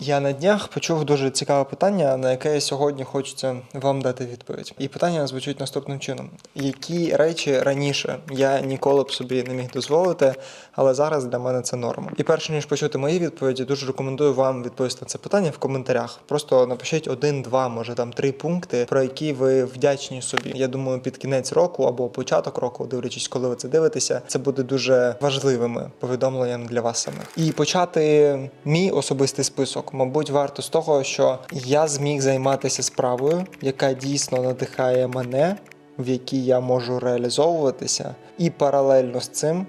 Я на днях почув дуже цікаве питання, на яке сьогодні хочеться вам дати відповідь. І питання звучить наступним чином: які речі раніше я ніколи б собі не міг дозволити, але зараз для мене це норма. І перше ніж почути мої відповіді, дуже рекомендую вам відповісти на це питання в коментарях. Просто напишіть один, два, може там три пункти, про які ви вдячні собі. Я думаю, під кінець року або початок року, дивлячись, коли ви це дивитеся, це буде дуже важливими повідомленням для вас самих. І почати мій особистий список, мабуть, варто з того, що я зміг займатися справою, яка дійсно надихає мене, в якій я можу реалізовуватися, і паралельно з цим.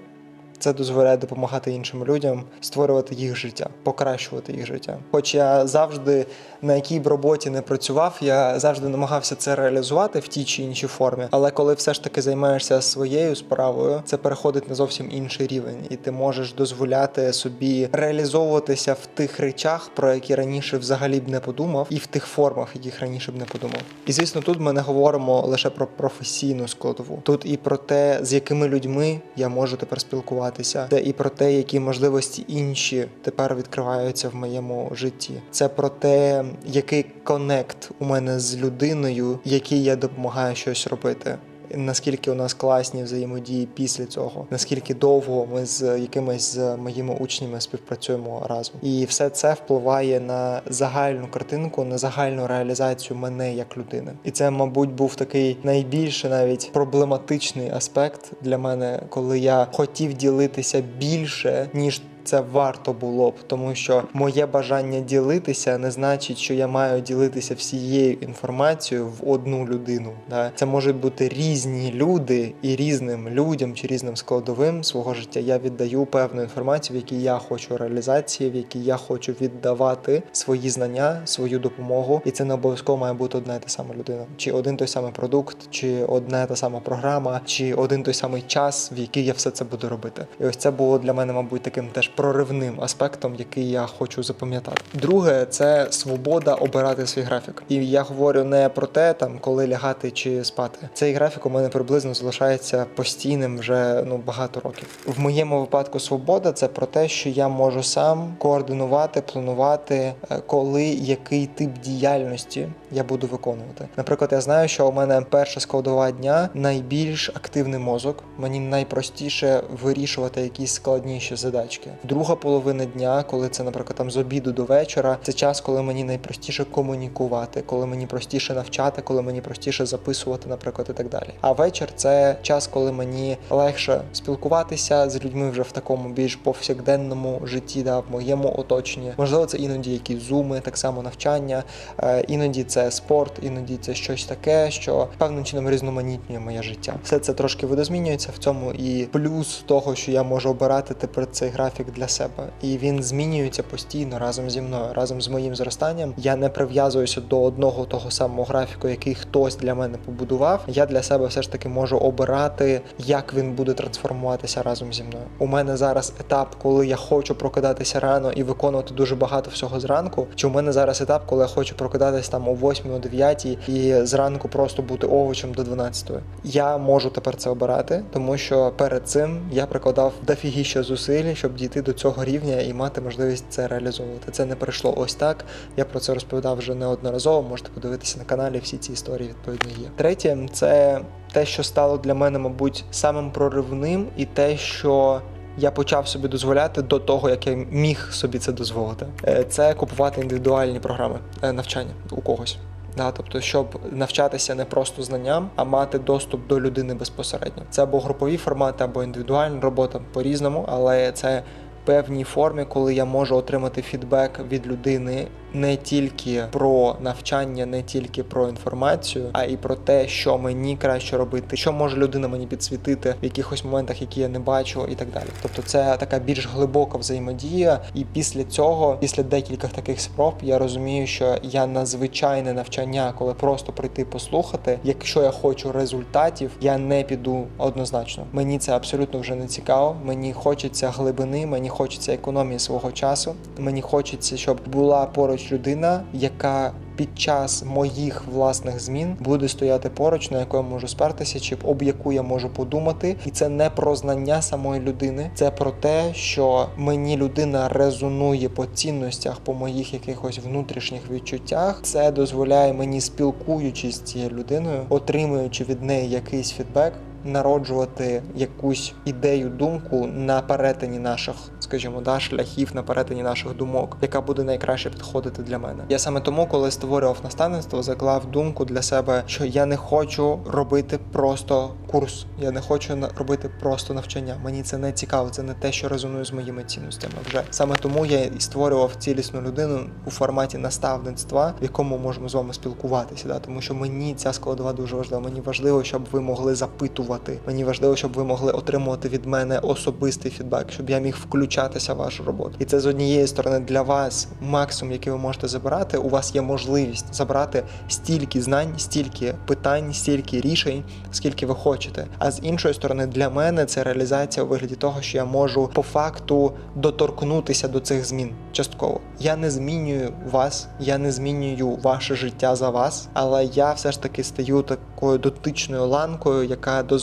Це дозволяє допомагати іншим людям створювати їх життя, покращувати їх життя. Хоч я завжди на якій б роботі не працював, я завжди намагався це реалізувати в тій чи іншій формі. Але коли все ж таки займаєшся своєю справою, це переходить на зовсім інший рівень, і ти можеш дозволяти собі реалізовуватися в тих речах, про які раніше взагалі б не подумав, і в тих формах, яких раніше б не подумав. І звісно, тут ми не говоримо лише про професійну складову. Тут і про те, з якими людьми я можу тепер спілкуватися, це і про те, які можливості інші тепер відкриваються в моєму житті. Це про те, який конект у мене з людиною, якій я допомагаю щось робити. Наскільки у нас класні взаємодії після цього, наскільки довго ми з якимись з моїми учнями співпрацюємо разом, і все це впливає на загальну картинку, на загальну реалізацію мене як людини. І це, мабуть, був такий найбільше навіть проблематичний аспект для мене, коли я хотів ділитися більше ніж. Це варто було б, тому що моє бажання ділитися не значить, що я маю ділитися всією інформацією в одну людину. Да? Це можуть бути різні люди, і різним людям чи різним складовим свого життя я віддаю певну інформацію, в якій я хочу реалізації, в якій я хочу віддавати свої знання, свою допомогу, і це не обов'язково має бути одна і та сама людина, чи один той самий продукт, чи одна та сама програма, чи один той самий час, в який я все це буду робити. І ось це було для мене, мабуть, таким теж проривним аспектом, який я хочу запам'ятати. Друге, це свобода обирати свій графік. І я говорю не про те, там коли лягати чи спати. Цей графік у мене приблизно залишається постійним вже ну багато років. В моєму випадку свобода це про те, що я можу сам координувати, планувати, е, коли який тип діяльності я буду виконувати. Наприклад, я знаю, що у мене перша складова дня найбільш активний мозок. Мені найпростіше вирішувати якісь складніші задачки. Друга половина дня, коли це, наприклад, там з обіду до вечора, це час, коли мені найпростіше комунікувати, коли мені простіше навчати, коли мені простіше записувати, наприклад, і так далі. А вечір це час, коли мені легше спілкуватися з людьми вже в такому більш повсякденному житті, да, в моєму оточенні. Можливо, це іноді якісь зуми, так само навчання, е, іноді це спорт, іноді це щось таке, що певним чином різноманітнює моє життя. Все це трошки видозмінюється в цьому, і плюс того, що я можу обирати тепер цей графік для себе, і він змінюється постійно разом зі мною, разом з моїм зростанням. Я не прив'язуюся до одного того самого графіку, який хтось для мене побудував. Я для себе все ж таки можу обирати, як він буде трансформуватися разом зі мною. У мене зараз етап, коли я хочу прокидатися рано і виконувати дуже багато всього зранку. Чи у мене зараз етап, коли я хочу прокидатись там о 8 о 9 і зранку просто бути овочем до 12. Я можу тепер це обирати, тому що перед цим я прикладав дофігіще зусиль, щоб дійти до цього рівня і мати можливість це реалізовувати. Це не прийшло ось так. Я про це розповідав вже неодноразово. Можете подивитися на каналі. Всі ці історії відповідно є. Третє це те, що стало для мене, мабуть, самим проривним, і те, що я почав собі дозволяти до того, як я міг собі це дозволити. Е, Це купувати індивідуальні програми е, навчання у когось. Да, тобто, щоб навчатися не просто знанням, а мати доступ до людини безпосередньо. Це або групові формати, або індивідуальна робота по-різному, але це певній формі, коли я можу отримати фідбек від людини не тільки про навчання, не тільки про інформацію, а і про те, що мені краще робити, що може людина мені підсвітити в якихось моментах, які я не бачу, і так далі. Тобто, це така більш глибока взаємодія. І після цього, після декількох таких спроб, я розумію, що я на звичайне навчання, коли просто прийти послухати, якщо я хочу результатів, я не піду однозначно. Мені це абсолютно вже не цікаво. Мені хочеться глибини, мені хочеться економії свого часу. Мені хочеться, щоб була поруч людина, яка під час моїх власних змін буде стояти поруч, на яку можу спертися, чи об яку я можу подумати. І це не про знання самої людини, це про те, що мені людина резонує по цінностях, по моїх якихось внутрішніх відчуттях. Це дозволяє мені, спілкуючись з цією людиною, отримуючи від неї якийсь фідбек. Народжувати якусь ідею, думку на перетині наших, скажімо, да, шляхів на перетині наших думок, яка буде найкраще підходити для мене. Я саме тому, коли створював наставництво, заклав думку для себе, що я не хочу робити просто курс, я не хочу робити просто навчання. Мені це не цікаво, це не те, що резонує з моїми цінностями. Вже саме тому я і створював цілісну людину у форматі наставництва, в якому можемо з вами спілкуватися. Да? Тому що мені ця складова дуже важлива. Мені важливо, щоб ви могли запитувати. Мені важливо, щоб ви могли отримувати від мене особистий фідбек, щоб я міг включатися в вашу роботу. І це з однієї сторони для вас максимум, який ви можете забирати. У вас є можливість забрати стільки знань, стільки питань, стільки рішень, скільки ви хочете. А з іншої сторони, для мене це реалізація у вигляді того, що я можу по факту доторкнутися до цих змін частково. Я не змінюю вас, я не змінюю ваше життя за вас, але я все ж таки стаю такою дотичною ланкою, яка дозволяє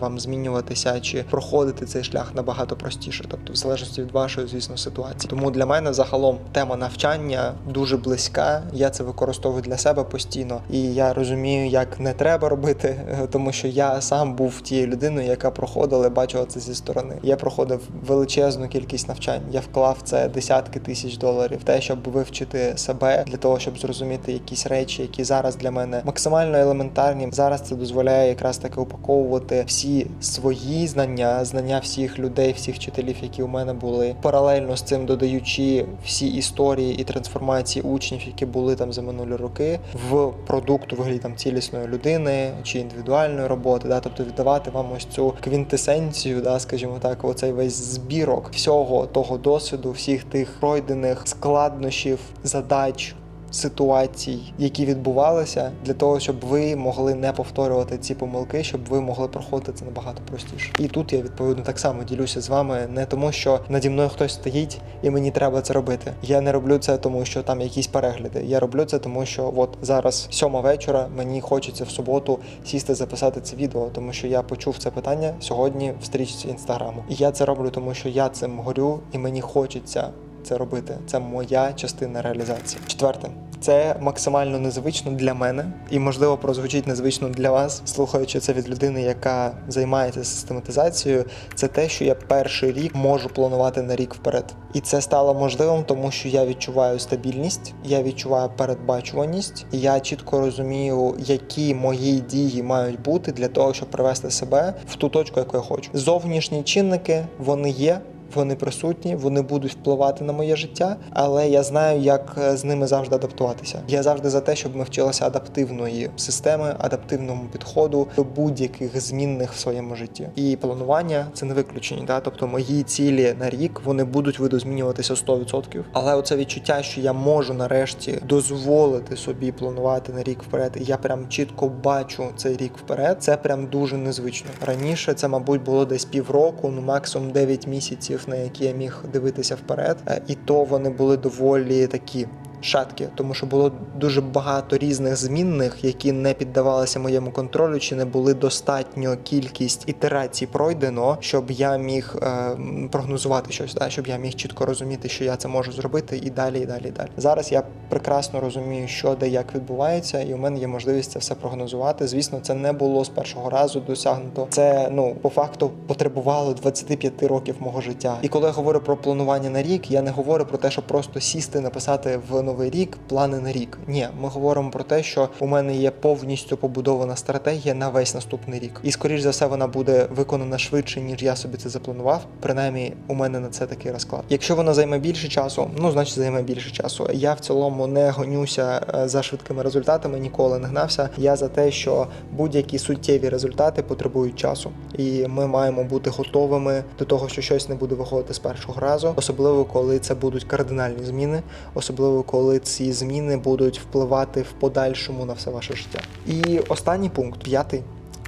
вам змінюватися чи проходити цей шлях набагато простіше, тобто в залежності від вашої, звісно, ситуації. Тому для мене загалом тема навчання дуже близька. Я це використовую для себе постійно, і я розумію, як не треба робити, е, тому що я сам був тією людиною, яка проходила, бачила це зі сторони. Я проходив величезну кількість навчань. Я вклав це десятки тисяч доларів, те, щоб вивчити себе для того, щоб зрозуміти якісь речі, які зараз для мене максимально елементарні. Зараз це дозволяє якраз таки упаковувати всі свої знання, знання всіх людей, всіх вчителів, які у мене були. Паралельно з цим додаючи всі історії і трансформації учнів, які були там за минулі роки, в продукт у вигляді там цілісної людини чи індивідуальної роботи, да, тобто віддавати вам ось цю квінтесенцію, да, скажімо так, оцей весь збірок всього того досвіду, всіх тих пройдених складнощів, задач. Ситуацій, які відбувалися, для того, щоб ви могли не повторювати ці помилки, щоб ви могли проходити це набагато простіше. І тут я відповідно так само ділюся з вами, не тому, що наді мною хтось стоїть і мені треба це робити. Я не роблю це, тому що там якісь перегляди. Я роблю це, тому що от зараз сьома вечора мені хочеться в суботу сісти записати це відео, тому що я почув це питання сьогодні в стрічці інстаграму. І я це роблю, тому що я цим горю, і мені хочеться це робити. Це моя частина реалізації. Четверте. Це максимально незвично для мене і, можливо, прозвучить незвично для вас, слухаючи це від людини, яка займається систематизацією. Це те, що я перший рік можу планувати на рік вперед, і це стало можливим, тому що я відчуваю стабільність, я відчуваю передбачуваність, і я чітко розумію, які мої дії мають бути для того, щоб привести себе в ту точку, яку я хочу. Зовнішні чинники вони є. Вони присутні, вони будуть впливати на моє життя, але я знаю, як е, з ними завжди адаптуватися. Я завжди за те, щоб ми вчилися адаптивної системи, адаптивному підходу до будь-яких змінних в своєму житті. І планування це не виключення. Да? Тобто мої цілі на рік вони будуть видозмінюватися 100%. Але оце відчуття, що я можу нарешті дозволити собі планувати на рік вперед, і я прям чітко бачу цей рік вперед. Це прям дуже незвично. Раніше це, мабуть, було десь півроку, ну максимум 9 місяців, на які я міг дивитися вперед, Е, і то вони були доволі такі. Шатки, тому що було дуже багато різних змінних, які не піддавалися моєму контролю, чи не були достатньо кількість ітерацій пройдено, щоб я міг е, прогнозувати щось, да? щоб я міг чітко розуміти, що я це можу зробити, і далі, і далі, і далі. Зараз я прекрасно розумію, що де як відбувається, і у мене є можливість це все прогнозувати. Звісно, це не було з першого разу досягнуто. Це ну по факту потребувало 25 років мого життя. І коли я говорю про планування на рік, я не говорю про те, щоб просто сісти, написати в новий рік плани на рік. Ні, ми говоримо про те, що у мене є повністю побудована стратегія на весь наступний рік. І скоріш за все вона буде виконана швидше, ніж я собі це запланував. Принаймні, у мене на це такий розклад. Якщо вона займе більше часу, ну значить займе більше часу. Я в цілому не гонюся е, за швидкими результатами, ніколи не гнався. Я за те, що будь-які суттєві результати потребують часу, і ми маємо бути готовими до того, що щось не буде виходити з першого разу, особливо коли це будуть кардинальні зміни, особливо коли ці зміни будуть впливати в подальшому на все ваше життя. І останній пункт, п'ятий,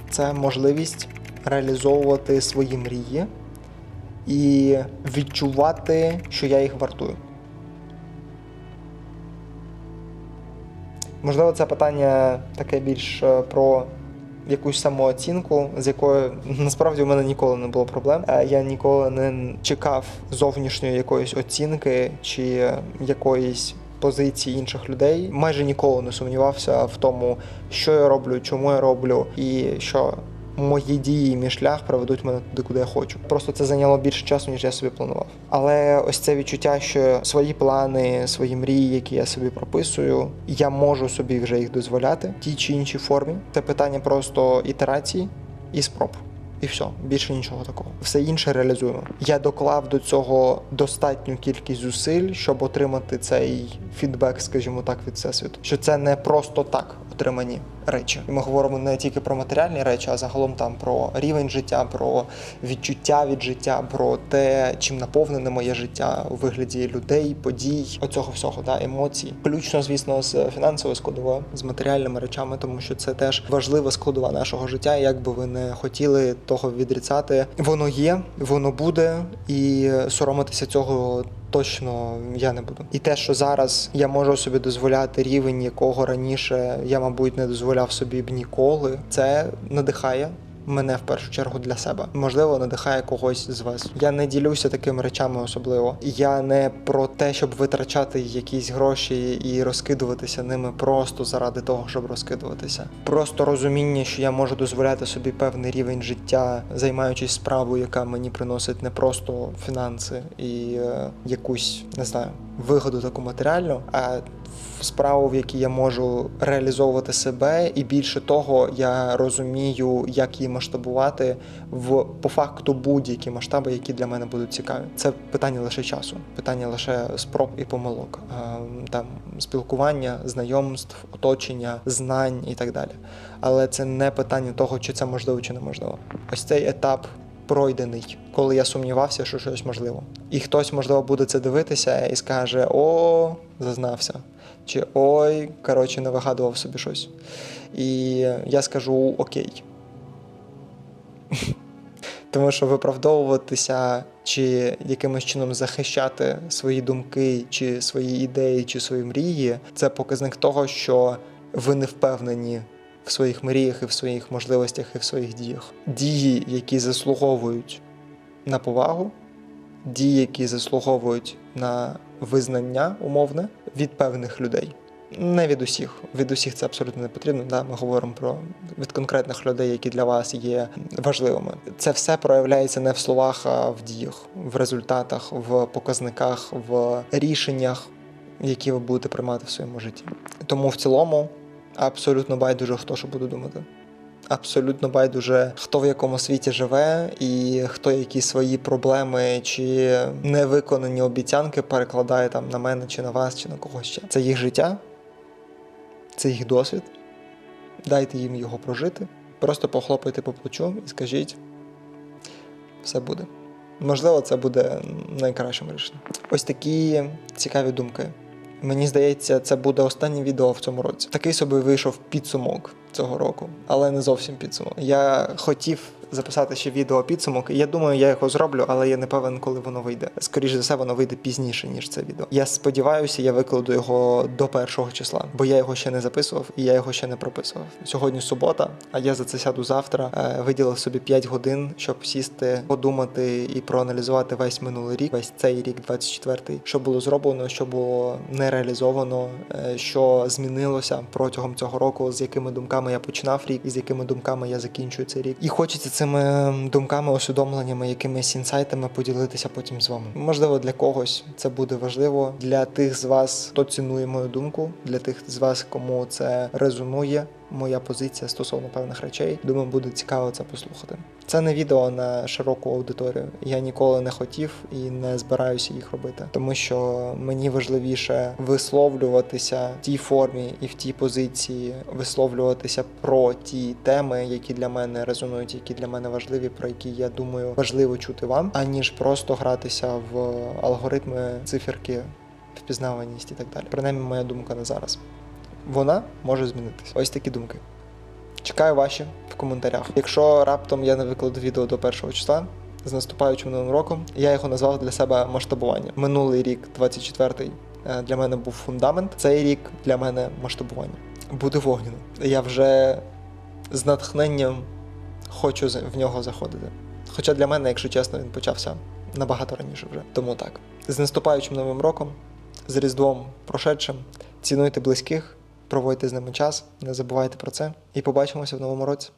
це можливість реалізовувати свої мрії і відчувати, що я їх вартую. Можливо, це питання таке більш е, про якусь самооцінку, з якою насправді у мене ніколи не було проблем. Е, Я ніколи не чекав зовнішньої якоїсь оцінки чи якоїсь. Позиції інших людей майже ніколи не сумнівався в тому, що я роблю, чому я роблю, і що мої дії і мій шлях приведуть мене туди, куди я хочу. Просто це зайняло більше часу, ніж я собі планував. Але ось це відчуття, що свої плани, свої мрії, які я собі прописую, я можу собі вже їх дозволяти в тій чи іншій формі. Це питання просто ітерації і спроб. І все, більше нічого такого. Все інше реалізуємо. Я доклав до цього достатню кількість зусиль, щоб отримати цей фідбек, скажімо так, від всесвіту. Що це не просто так отримані речі. І ми говоримо не тільки про матеріальні речі, а загалом там про рівень життя, про відчуття від життя, про те, чим наповнене моє життя у вигляді людей, подій, оцього всього, да, емоцій. Включно, звісно, з фінансовою складовою, з матеріальними речами, тому що це теж важлива складова нашого життя. Як би ви не хотіли того відрицати, воно є, воно буде, і соромитися цього. Точно я не буду. І те, що зараз я можу собі дозволяти рівень, якого раніше я, мабуть, не дозволяв собі б ніколи, це надихає. Мене в першу чергу для себе можливо надихає когось з вас. Я не ділюся такими речами особливо. Я не про те, щоб витрачати якісь гроші і розкидуватися ними просто заради того, щоб розкидуватися. Просто розуміння, що я можу дозволяти собі певний рівень життя, займаючись справою, яка мені приносить не просто фінанси і е, якусь не знаю вигоду таку матеріальну, а справу, в якій я можу реалізовувати себе, і більше того, я розумію, як її масштабувати в по факту будь-які масштаби, які для мене будуть цікаві. Це питання лише часу, питання лише спроб і помилок, там спілкування, знайомств, оточення, знань і так далі. Але це не питання того, чи це можливо, чи неможливо. Ось цей етап. Пройдений, коли я сумнівався, що щось можливо. І хтось, можливо, буде це дивитися і скаже: О, зазнався. Чи ой, коротше, не вигадував собі щось. І я скажу окей. Тому що виправдовуватися чи якимось чином захищати свої думки, чи свої ідеї, чи свої мрії це показник того, що ви не впевнені в своїх мріях, і в своїх можливостях, і в своїх діях. Дії, які заслуговують на повагу, дії, які заслуговують на визнання умовне від певних людей. Не від усіх. Від усіх це абсолютно не потрібно. Да? Ми говоримо про від конкретних людей, які для вас є важливими. Це все проявляється не в словах, а в діях, в результатах, в показниках, в рішеннях, які ви будете приймати в своєму житті. Тому в цілому абсолютно байдуже, хто що буде думати. Абсолютно байдуже, хто в якому світі живе, і хто які свої проблеми чи невиконані обіцянки перекладає там на мене, чи на вас, чи на когось ще. Це їх життя, це їх досвід. Дайте їм його прожити. Просто похлопайте по плечу і скажіть, все буде. Можливо, це буде найкращим рішенням. Ось такі цікаві думки. Мені здається, це буде останнє відео в цьому році. Такий собі вийшов підсумок цього року, але не зовсім підсумок. Я хотів записати ще відео підсумок, я думаю, я його зроблю, але я не певен, коли воно вийде. Скоріше за все, воно вийде пізніше, ніж це відео. Я сподіваюся, я викладу його до першого числа, бо я його ще не записував і я його ще не прописував. Сьогодні субота, а я за це сяду завтра. Е, Виділив собі 5 годин, щоб сісти, подумати і проаналізувати весь минулий рік, весь цей рік, 24-й, що було зроблено, що було не реалізовано, е, що змінилося протягом цього року, з якими думками я починав рік, і з якими думками я закінчую цей рік. І хочеться цими думками, усвідомленнями, якимись інсайтами поділитися потім з вами. Можливо, для когось це буде важливо для тих з вас, хто цінує мою думку, для тих з вас, кому це резонує. Моя позиція стосовно певних речей. Думаю, буде цікаво це послухати. Це не відео на широку аудиторію. Я ніколи не хотів і не збираюся їх робити, тому що мені важливіше висловлюватися в тій формі і в тій позиції, висловлюватися про ті теми, які для мене резонують, які для мене важливі, про які я думаю важливо чути вам, аніж просто гратися в алгоритми, циферки, впізнаваність і так далі. Принаймні, моя думка на зараз вона може змінитися. Ось такі думки. Чекаю ваші в коментарях. Якщо раптом я не викладу відео до першого числа з наступаючим новим роком, я його назвав для себе масштабування. Минулий рік, 24-й, е, для мене був фундамент. Цей рік для мене масштабування. буде вогняно. Я вже з натхненням хочу в нього заходити. Хоча для мене, якщо чесно, він почався набагато раніше вже. Тому так. З наступаючим новим роком, з Різдвом прошедшим, цінуйте близьких, проводьте з ними час, не забувайте про це. І побачимося в новому році.